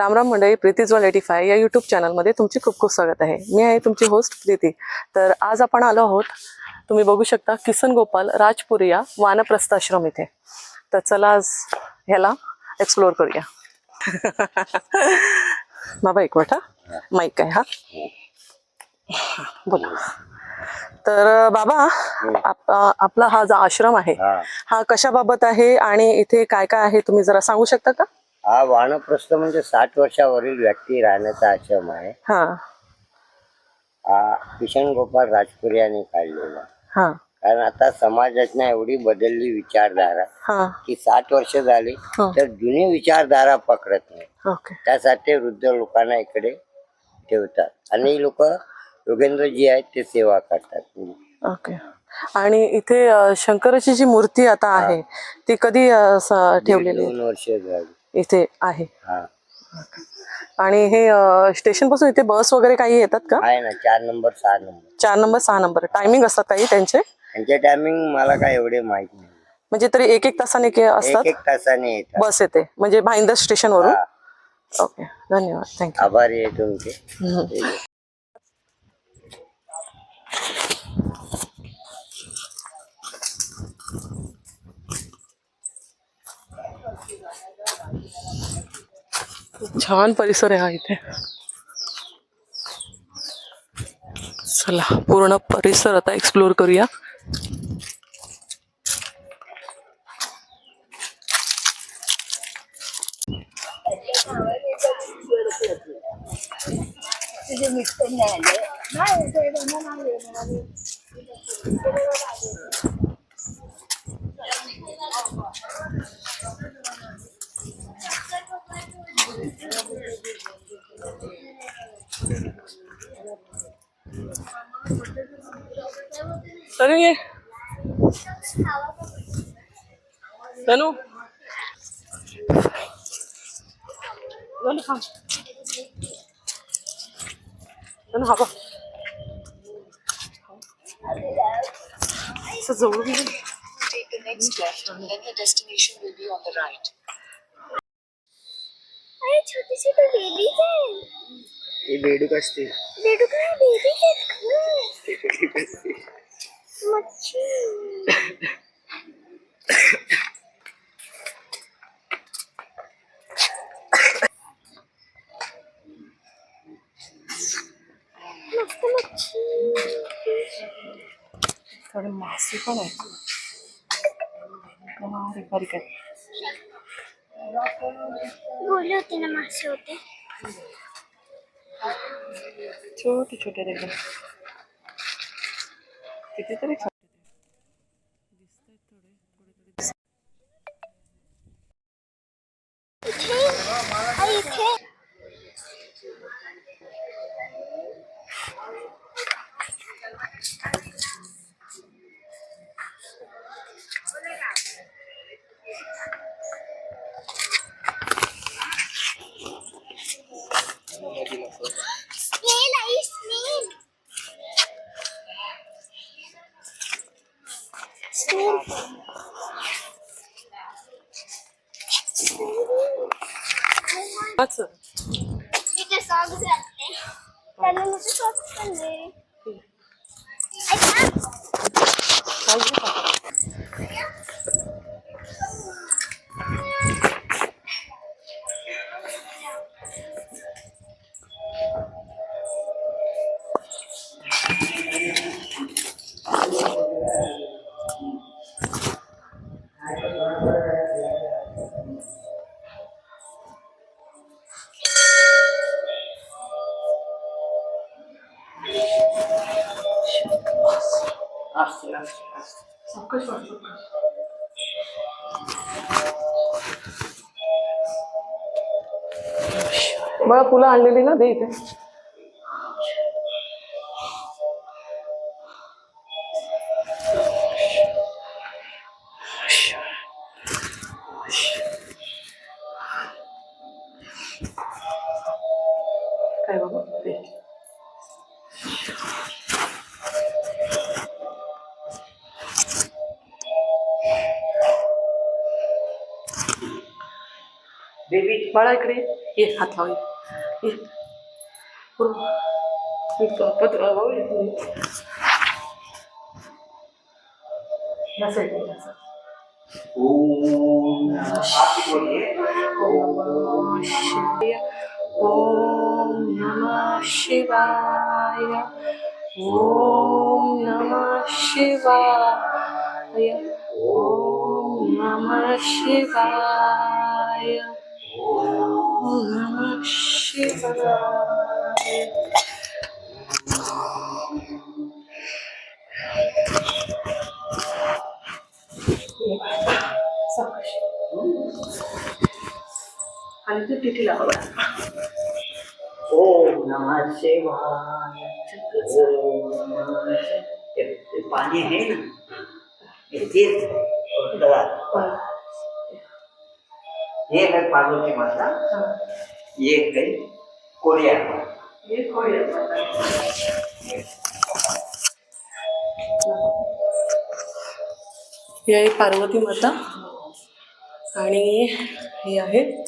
रामराम मंडळी Preetijwal eighty five या युट्यूब चॅनलमध्ये तुमचे खूप खूप स्वागत आहे. मी आहे तुमची होस्ट प्रीती. तर आज आपण आलो आहोत तुम्ही बघू शकता किसन गोपाल राजपुरी या वानप्रस्थाश्रम इथे. तर चला आज ह्याला एक्सप्लोअर करूया. बाबा एक हा. माईक आहे हा. बोला. तर बाबा आप- आपला हा जो आश्रम आहे हा. हा कशाबाबत आहे आणि इथे काय काय आहे तुम्ही जरा सांगू शकता का? हा वानप्रस्थ म्हणजे साठ वर्षावरील व्यक्ती राहण्याचा आश्रम आहे. हा. हा किशन गोपाल राजपुरी यांनी काढलेला. हा. कारण आता समाजात ना एवढी बदलली विचारधारा हा. की साठ वर्ष झाली हा. तर जुनी विचारधारा पकडत नाही. ओके. त्यासाठी वृद्ध लोकांना इकडे ठेवतात. आणि लोक योगेंद्रजी आहेत ते सेवा करतात. ओके. आणि इथे अ, शंकराची जी मूर्ती आता आहे ती कधी अ, स- ठेवलेली आहे? दोन वर्ष झाली. इथे आहे. हा. आणि हे स्टेशनपासून इथे बस वगैरे काही येतात का? आहे ना चार नंबर सहा नंबर. चार नंबर सहा नंबर. टायमिंग असतात काही त्यांचे? त्यांचे टायमिंग मला काय एवढे माहीत नाही. म्हणजे तरी एक एक तासाने के असतात? एक तासाने येतात. बस येते. म्हणजे भाईंदर स्टेशन वरून हा. ओके धन्यवाद. थँक्यू आभारी आहे तुमचे. छान परिसर आहे हा इथे. चला पूर्ण परिसर आता एक्सप्लोर करूया. तनु ये तनु तनु हा बघ असं जवळून ये. Take the next left, then the destination will be on the right. अरे छोटे छोटे बेबीज हैं ही बेडूक असते बेडू का बेबीज आहेत मच्छी मस्त मच्छी थोडे मासे पण आहेत बारीक बारीक आहेत बोलले होते ना मासे होते छोटे छोटे एकदम कितीतरी What's it? बघा फुलं आणलेली ना दे इथे. काय बाबा? बाळा इकडे ये. हात लाव ये. ये पूर्व. इथं पत्र लाव, इथं. या side ला, या side. ओम आप बोलिए ओम शिवाय ओम नमः शिवाय ओम नमः शिवाय ओम नमः शिवाय ओम नमः शिवाय आणि तू तिथे लावा ओम नमः शिवाय. ते पाणी आहे ना ये दवा ये है पार्वती माता। ये है कोरिया। ही आहे पार्वती माता। आणि ही आहे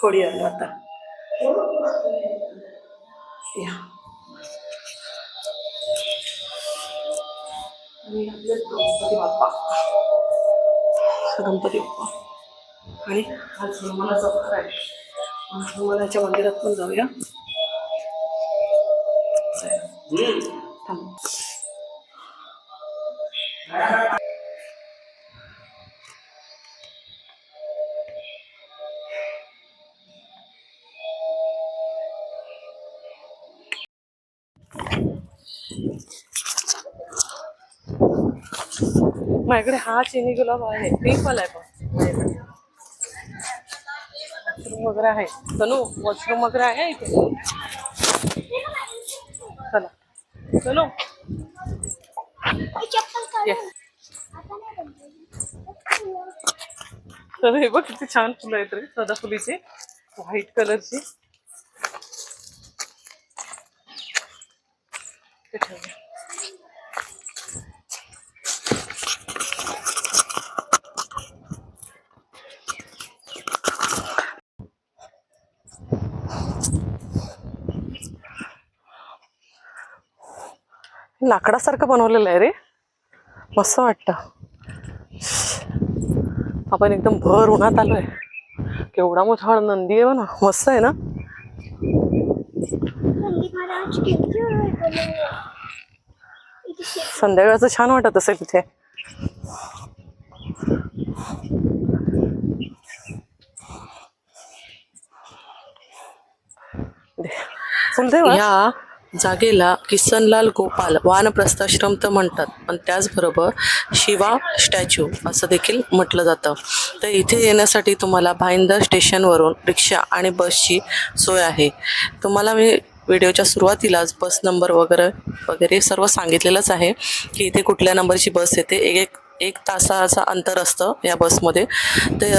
खोडियार माता। या। आणि आपले गणपती बाप्पा. गणपती बाप्पा. आणि आज हनुमानाचा वार आहे. हनुमानाच्या मंदिरात पण जाऊया. माझ्याकडे हा चिनी गुलाब आहे. पिंक वाला आहे पण. वगैरे आहे. तनू वॉशरूम वगैरे आहे इथे. चला. ही ये. तर हे बघ, किती छान फुलं आहेत रे सदाफुलीची व्हाईट कलरची लाकडासारखं बनवलेलं आहे रे. मस्त वाटतं. आपण एकदम भर उन्हात आलोय. केवढा मोठा नंदी आहे ना मस्त आहे ना? संध्याकाळचं छान वाटत असेल तिथे. या. जागेला किसनलाल गोपाल वानप्रस्थाश्रम तर म्हणतात पण त्याचबरोबर शिवा स्टॅच्यू असं देखील म्हटलं जातं. तर इथे येण्यासाठी तुम्हाला भाईंदर स्टेशनवरून रिक्षा आणि बसची सोय आहे. तुम्हाला मी व्हिडिओच्या सुरुवातीलाच बस नंबर वगैरे वगैरे सर्व सांगितलेलंच आहे की इथे कुठल्या नंबरची बस येते. एक एक एक तासाचं अंतर असतं या बसमध्ये. ते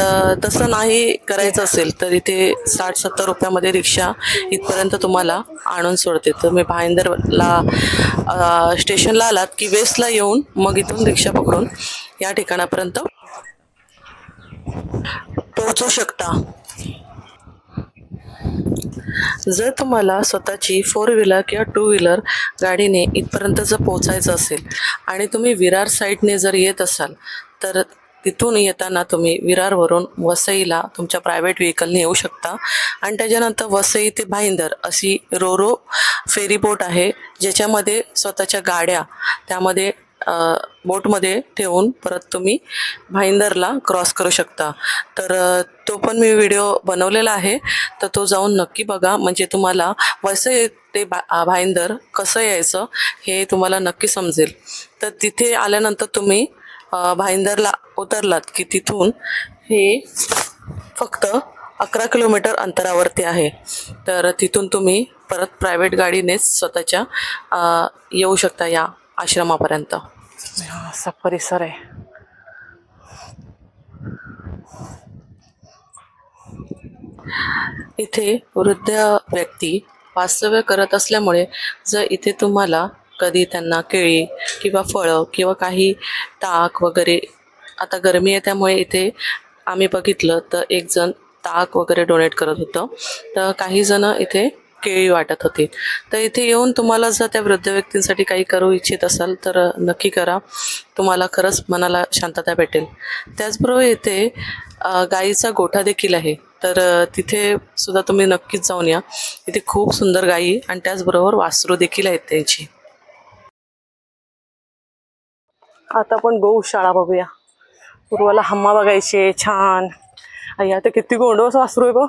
तसं नाही करायचं असेल तर इथे साठ सत्तर रुपयामध्ये रिक्षा इथपर्यंत तुम्हाला आणून सोडते. तुम्ही भाईंदरला स्टेशनला आलात की वेस्टला येऊन मग इथून रिक्षा पकडून या ठिकाणापर्यंत पोहोचू शकता. जर तुम्हाला स्वतःची फोर व्हीलर किंवा टू व्हीलर गाडीने इथपर्यंत जर पोचायचं असेल आणि तुम्ही विरार साईडने जर येत असाल तर तिथून येताना तुम्ही विरारवरून वसईला तुमच्या प्रायव्हेट व्हेकलने येऊ शकता. आणि त्याच्यानंतर वसई ते भाईंदर अशी रोरो फेरीबोट आहे ज्याच्यामध्ये स्वतःच्या गाड्या त्यामध्ये बोटमध्ये ठेवून परत तुम्ही भाईंदरला क्रॉस करू शकता. तर तो पण मी व्हिडिओ बनवलेला आहे. तर तो जाऊन नक्की बघा. म्हणजे तुम्हाला वसई ते भा भाईंदर कसं यायचं हे तुम्हाला नक्की समजेल. तर तिथे आल्यानंतर तुम्ही भाईंदरला उतरलात की तिथून हे फक्त अकरा किलोमीटर अंतरावरती आहे. तर तिथून तुम्ही परत प्रायव्हेट गाडीनेच स्वतःच्या येऊ शकता या आश्रमापर्यंत. असा परिसर आहे इथे वृद्ध व्यक्ती वास्तव्य करत असल्यामुळे जर इथे तुम्हाला कधी त्यांना केळी किंवा फळं किंवा काही ताक वगैरे आता गरमी आहे त्यामुळे इथे आम्ही बघितलं तर एक जण ताक वगैरे डोनेट करत होतं. तर काही जण इथे केळी वाटत होती. तर इथे येऊन तुम्हाला जर त्या वृद्ध व्यक्तींसाठी काही करू इच्छित असाल तर नक्की करा. तुम्हाला खरंच मनाला शांतता भेटेल. त्याचबरोबर इथे गाईचा गोठा देखील आहे. तर तिथे सुद्धा तुम्ही नक्कीच जाऊन या. इथे खूप सुंदर गायी आणि त्याचबरोबर वासरू देखील आहेत त्यांची. आता आपण गौशाळा बघूया. पूर्वाला हम्मा बघायचे छान. आई आता किती गोंडवस वासरू आहे ग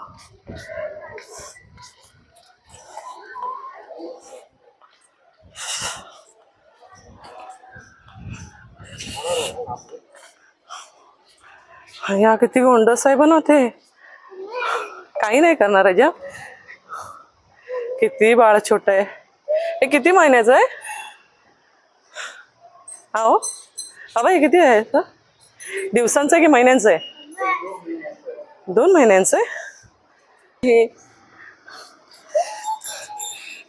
या किती गोंडस आहे बनवते काही नाही करणार अजा किती बाळ छोट आहे. हे किती महिन्याचं आहे? अहो बाबा हे किती आहे? दिवसांचं आहे की महिन्यांचं आहे? दोन महिन्यांचं आहे? हे.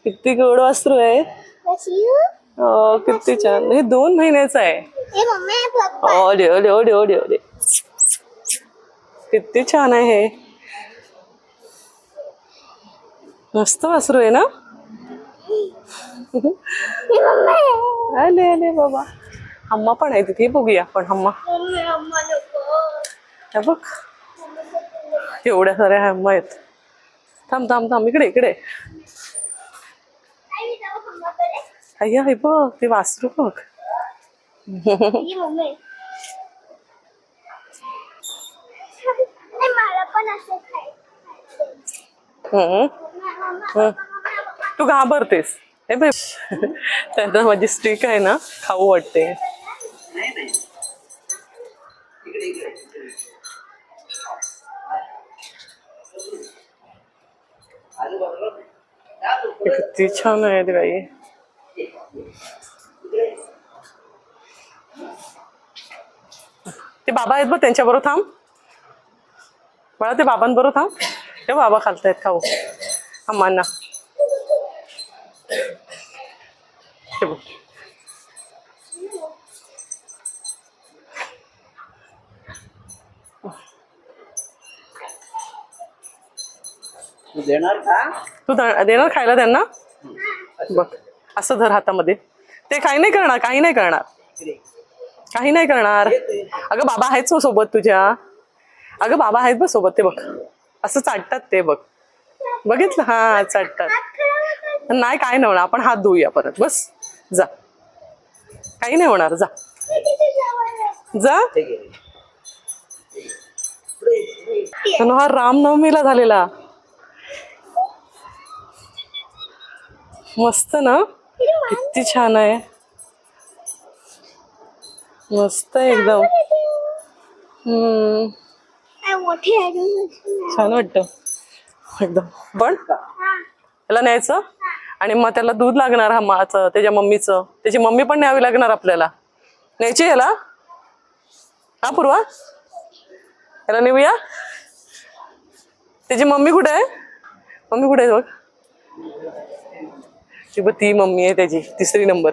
किती गोड वासरू आहे. अं, किती छान. हे दोन महिन्याचं आहे. हे ओले ओले ओले ओले ओले किती छान आहे हे. मस्त वासरू आहे ना? आले आले बाबा. अम्मा पण आहे तिथे. बघूया आपण अम्मा हे बघ. एवढ्या साऱ्या अम्मा आहेत. थांब थांब थांब. इकडे इकडे आई जाऊ अम्माकडे अय्या हे बघ ते वासरू बघ. तू घाबरतेस. हे बाई त्यांना माझी स्टिक आहे ना खाऊ वाटते. किती छान आहे ते बाई. ते बाबा आहेत बघ त्यांच्याबरोबर थांब. मला ते बाबांबरोबर थांब. ते बाबा खालतायत खाऊ. अम्मांना हे बघ. तू देणार का? तू देणार खायला त्यांना? बघ. असं धर हातामध्ये. ते काही नाही करणार काही नाही करणार. काही नाही करणार. अगं बाबा आहेत सोबत तुझ्या. अगं बाबा आहेत बघ सोबत ते बघ. असं चाटतात ते बघ. बघितलं? हा चाटतात. नाही काय नाही होणार. आपण हात धुऊया परत. बस. जा. काही नाही होणार. जा. जा. हा रामनवमीला झालेला. मस्त ना? किती छान आहे. मस्त आहे एकदम. छान वाटतं. एकदम. पण त्याला न्यायचं आणि मग त्याला दूध लागणार हा माचं त्याच्या मम्मीचं. त्याची मम्मी पण न्यावी लागणार आपल्याला. न्यायची याला? हा पूर्वा? याला नेऊया? त्याची मम्मी कुठे आहे? मम्मी कुठे आहे बघ? ती बघ ती मम्मी आहे त्याची तिसरी नंबर.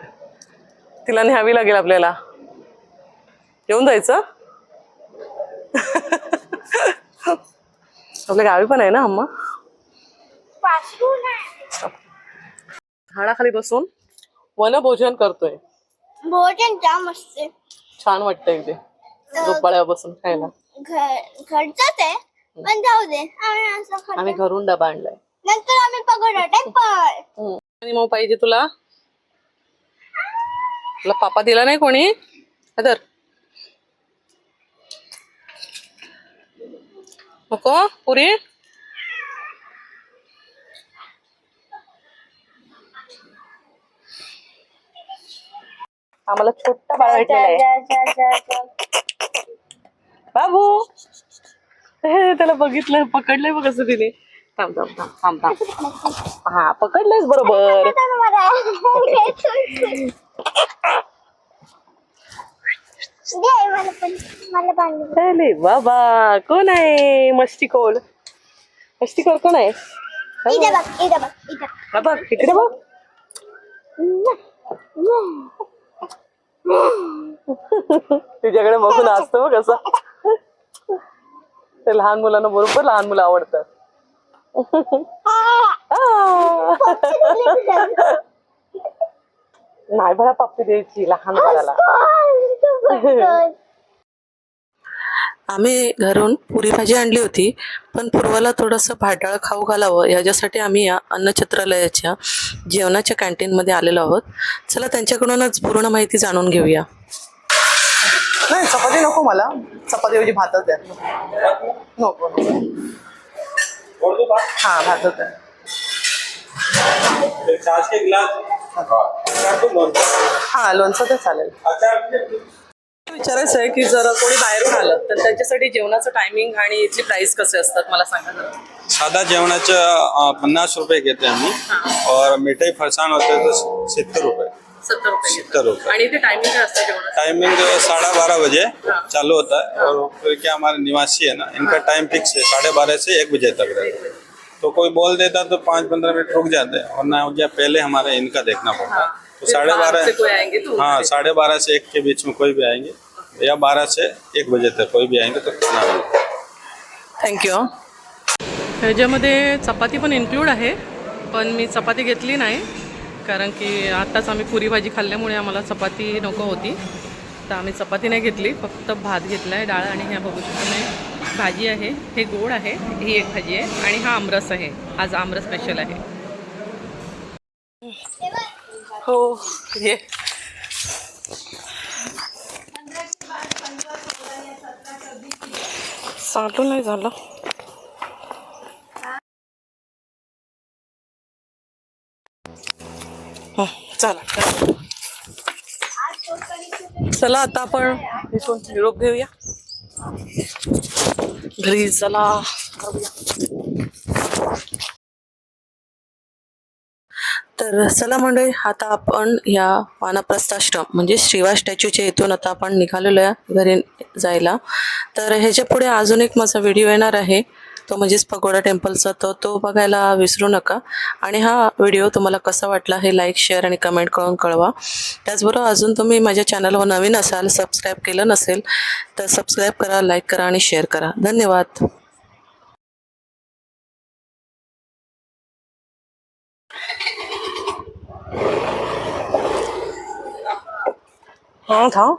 तिला न्यावी लागेल आपल्याला. येऊन जायचं? आपल्या गावी पण आहे ना अम्मा? झाडाखाली बसून वनभोजन करतोय. भोजन जाम असते छान वाटतं इथे झोपाळ्या बसून खायला. घर घरचंच आहे पण जाऊ दे. आम्ही घरून डबा आणलाय. नंतर आम्ही टेम्पल आणि मग पाहिजे तुला. तुला पापा दिला नाही कोणी? तर नको पुरी. आम्हाला छोटा बाळ भेटलेला आहे. बाबू. हे त्याला बघितलं पकडलंय बघ कसं तिने थांब थांब थांब थांब थांब. हा पकडलंयस बरोबर. अरे बाबा कोण आहे मस्तीखोर मस्तीखोर कोण आहे? इथं बघ इथं बघ इथं. बाबा इकडे बघ. तुझ्याकडे बघून असतो बघ कसं ते लहान मुलांना बरोबर लहान मुलं आवडतात. नाही बघा पप्पी द्यायची लहान मुलाला. आम्ही घरून पुरी भाजी आणली होती पण पूर्वाला थोडंसं भाटाळ खाऊ घालावं याच्यासाठी आम्ही या अन्नछत्रालयाच्या जेवणाच्या कॅन्टीनमध्ये आलेलो आहोत. चला त्यांच्याकडूनच पूर्ण माहिती जाणून घेऊया. नाही चपाती नको मला. चपातीऐवजी भातच द्या. नको. हा भातच द्या छाछ के गिलास. हा। लोणचं तर चालेल। विचारायचं आहे की जर कोणी बाहेरून आलं तर त्याच्यासाठी जेवणाचं टायमिंग आणि इथली प्राइस कसे असतात मला सांगा जरा. साधा जेवणाचं पन्नास रुपये घेते आम्ही. और मिठाई फरसाण होते तो सित्तर रुपये. सत्तर रुपये. सत्तर रुपये. आणि इथे टायमिंग काय असतं जेवणाचं? टाइमिंग साढ़े बारह बजे चालू होता. है. और फिर क्या हमारे निवासी है ना इनका टाइम फिक्स है साढ़े बारह से एक बजे तक रहता है। तो कोई बोल देता तो पाँच पंद्रह मिनट रुक जाते हैं और ना हो गया पहले हमारे इनका देखना पड़ता है। तो फिर साढ़े बाहर से कोई बारह आएंगे तो हाँ साढ़े बारह से एक के बीच में कोई भी आएंगे या बारह से एक बजे तक कोई भी आएंगे तो खाना मिलेगा थँक्यू ह्याच्यामध्ये चपाती पण इन्क्लूड आहे पण मी चपाती घेतली नाही. कारण की आत्ताच आम्ही पुरी भाजी खाल्ल्यामुळे आम्हाला चपाती नको होती. तर आम्ही चपाती नाही घेतली फक्त भात घेतला आहे डाळ आणि ह्या बघू शकतो नाही भाजी आहे हे गोड आहे ही एक भाजी आहे आणि हा आमरस आहे. आज आमरस स्पेशल आहे. हो ये. चालू नाही झालं हं, चला. चला आता आपण इथून निरोप घेऊया. घरी चला. तर चला मंडळी आता आपण या वानप्रस्थाश्रम म्हणजे शिवा स्टॅच्यूच्या इथून आता आपण निघालेलो आहे घरी जायला. तर ह्याच्या पुढे अजून एक माझा व्हिडिओ येणार आहे. तो म्हणजेच पगोडा टेम्पलचा तो तो बघायला विसरू नका. आणि हा व्हिडिओ तुम्हाला कसा वाटला हे लाईक शेअर आणि कमेंट करून कळवा. त्याचबरोबर अजून तुम्ही माझ्या चॅनलवर नवीन असाल सबस्क्राईब केलं नसेल तर सबस्क्राईब करा लाईक करा आणि शेअर करा. धन्यवाद. हां थांब.